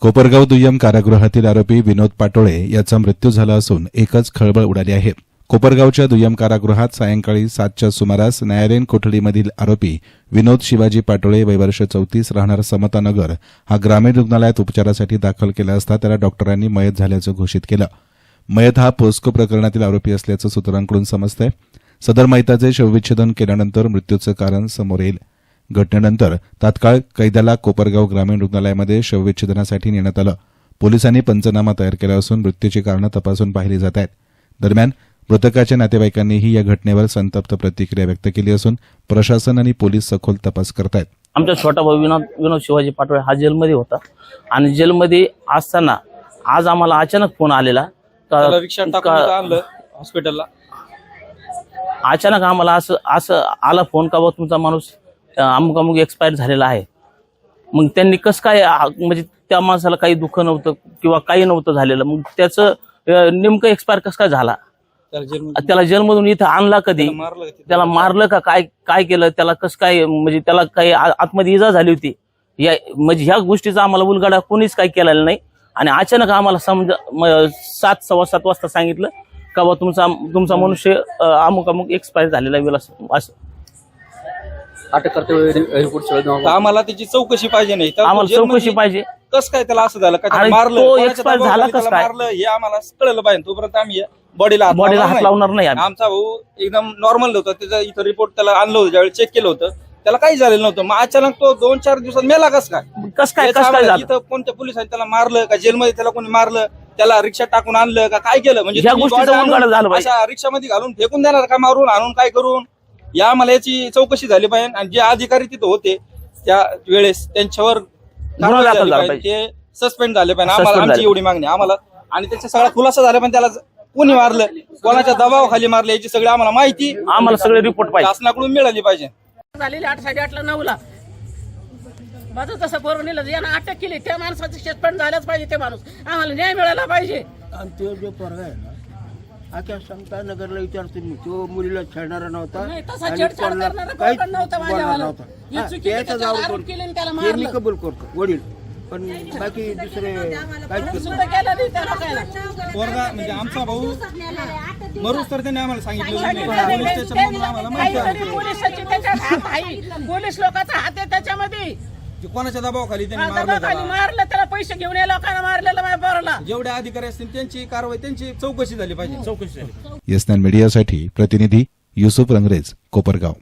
कोपरगाव दुय्यम कारागृहातील आरोपी विनोद पाटोळे याचा मृत्यू झाला असून एकच खळबळ उडाली आहे. कोपरगावच्या दुय्यम कारागृहात सायंकाळी सातच्या सुमारास न्यायालयीन कोठडीमधील आरोपी विनोद शिवाजी पाटोळे वयवर्ष चौतीस राहणार समतानगर हा ग्रामीण रुग्णालयात उपचारासाठी दाखल केला असता त्याला डॉक्टरांनी मयत झाल्याचं घोषित केलं. मयत हा पोस्को प्रकरणातील आरोपी असल्याचं सूत्रांकडून समजतंय. सदर मयताचे शवविच्छेदन केल्यानंतर मृत्यूचं कारण समोर येईल. घटनेनंतर तात्काळ कैद्याला कोपरगाव ग्रामीण रुग्णालयामध्ये शवविच्छेदनासाठी नेण्यात आलं. पोलिसांनी पंचनामा तयार केला असून मृत्यूची कारणं तपासून पाहिली जात आहेत. दरम्यान मृतकाच्या नातेवाईकांनीही या घटनेवर संतप्त प्रतिक्रिया व्यक्त केली असून प्रशासन आणि पोलीस सखोल तपास करतायत. आमचा छोटा भाऊ विनोद विनोद शिवाजी पाटोळे हा जेलमध्ये होता. आणि जेलमध्ये असताना आज आम्हाला अचानक फोन आलेला. का- त्याला रिक्षा टाकून का- इथं आणलं हॉस्पिटलला अचानक आम्हाला असं असं आला फोन का बा तुमचा माणूस? अमुक अमुक एक्सपायर झालेला आहे. मग त्यांनी कसं काय म्हणजे त्या माणसाला काही दुःख नव्हतं किंवा काही नव्हतं झालेलं. मग त्याचं नेमकं एक्सपायर कसं काय झाला? त्याला जेलमधून इथं आणला कधी? त्याला मारलं का? काय काय केलं? त्याला कसं काय म्हणजे त्याला काही आतमध्ये इजा झाली होती? या म्हणजे ह्या गोष्टीचा आम्हाला उलगडा कोणीच काही केलेला नाही. आणि अचानक आम्हाला समजा सात सव्वा सात वाजता सांगितलं का बा तुमचा तुमचा मनुष्य अमुक अमुक एक्सपायर झालेला विलास असं. अटक करते वेळी आम्हाला त्याची चौकशी पाहिजे नाही. तर आम्हाला चौकशी पाहिजे. कसं काय त्याला असं झालं? काय मारलं? तो कोणाच्या झाला कसं काय? मारलं? हे आम्हाला कळलं पाहिजे. तोपर्यंत आम्ही बॉडीला हात बॉडीला हात नाही. लावणार नाही आम्ही. आमचा भाऊ एकदम नॉर्मल होता. त्याचा इथं रिपोर्ट त्याला आणलं होतं. ज्यावेळी चेक केलं होतं त्याला काही झालेलं नव्हतं. मग अचानक तो दोन चार दिवसात मेला कसं काय? कसं काय कसं काय आम्हाला झालं? इथं कोणत्या पोलिसांनी त्याला मारलं? का जेलमध्ये त्याला कोणी मारलं? त्याला रिक्षा टाकून आणलं? का काय केलं? म्हणजे ह्या तुम्ही गोष्टीचं body आणून उलगडा झालं पाहिजे. अशा रिक्षामध्ये घालून फेकून देणार का मारून? आणून काय करून? या आम्हाला याची चौकशी झाली पाहिजे आणि जे अधिकारी तिथं होते त्या वेळेस त्यांच्यावर कारवाई दाखल झाली झाला पाहिजे. ते सस्पेंड झाले पाहिजे. आम्हाला Suspend आमची झाले. एवढी मागणी आहे. आम्हाला आणि त्याचा सगळा खुलासा झाला पण त्याला कोणी मारलं? कोणाच्या दबावाखाली मारलं? याची सगळी आम्हाला माहिती. आम्हाला सगळे रिपोर्ट पाहिजे. शासनाकडून मिळाली पाहिजे. झालेली आठ साडेआठला नऊला. माझं तसं करून नेलं यानं अटक केली. त्या माणसाचं सस्पेंड झालंच पाहिजे ते माणूस. आम्हाला न्याय मिळाला पाहिजे. आणि तो जो पोरगा आहे ना आख्या समता नगरला विचारतो मी तो मुलीला छेडणारा नव्हता नाही, तसा छेडछाड काहीच नव्हता बोलणार माझ्यावाला. नव्हता. ही हा, चुकीची त्याचा त्याच्यावर जाऊन आरोप कोण- केले आणि त्याला हे मी मारलं. कबूल करतो वडील पण बाकी दुसरे काहीच सुद्धा केलं नाही त्या लोकांना. पोरगा म्हणजे आमचा भाऊ मरूच तर त्यांनी आम्हाला सांगितलं आम्हाला माहिती काहीतरी आहे पोलिसाची त्याच्यात हात आहे पोलीस लोकांचा हात आहे त्याच्यामध्ये कोणाच्या दबावाखाली त्यांनी मारलं दबाखाली त्याला. मारलं त्याला पैसे घेऊन या लोकांना मारलेलं माझ्या पोराला. जेवढे अधिकारी असतील त्यांची कारवाई त्यांची चौकशी झाली पाहिजे. चौकशी झाली येसनॅन मीडियासाठी प्रतिनिधी युसुफ रंगरेज कोपरगाव.